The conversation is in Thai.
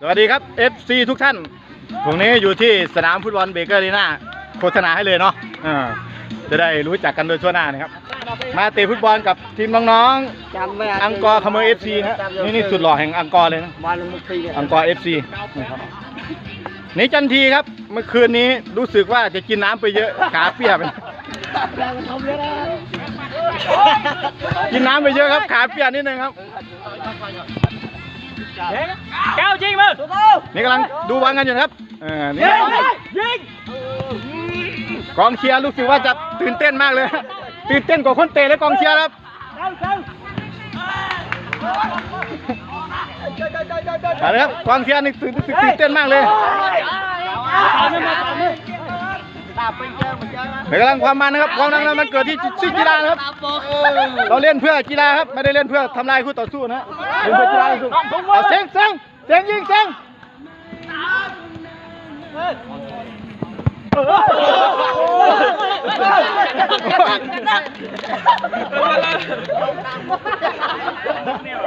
สวัสดีครับ FC ทุกท่านตรงนี้อยู่ที่สนามฟุตบอลเบเกอร์ลีน่าโฆษณาให้เลยเนาะอ่าจะได้รู้จักกันโดยทั่วหน้านะครับ มาเตะฟุตบอลกับทีมน้องจำไม่ๆ อังกอร์คาเมอร์เอฟซีนะนี่นี่สุดหล่อแห่งอังกอร์เลยนะบอลมุกทีอังกอร์เอฟซีนี่จันทีครับ เมื่อคืนนี้รู้สึกว่าจะกินน้ำไปเยอะขาเปียกไปกินน้ำไปเยอะครับ ขาเปียกนิดนึงครับแก้วจริงมึง นี่กำลังดูบอลกันอยู่นะครับเออนี่ยิงกองเชียร์รู้สึกว่าจะตื่นเต้นมากเลย ตื่นเต้นกว่าคนเตะและกองเชียร์ครับเอาละครับกองเชียร์นี่ตื่นรู้สึกตื่นเต้นมากเลยเดี๋ยวกำลังความมันนะครับความดังนั้นมันเกิดที่ชื่อกีฬานะครับเราเล่นเพื่อกีฬาครับไม่ได้เล่นเพื่อทำลายคู่ต่อสู้นะเล่นเพื่อกีฬาสู้เอาเซ็งเซ็งเซ็งยิงเซ็ง เออ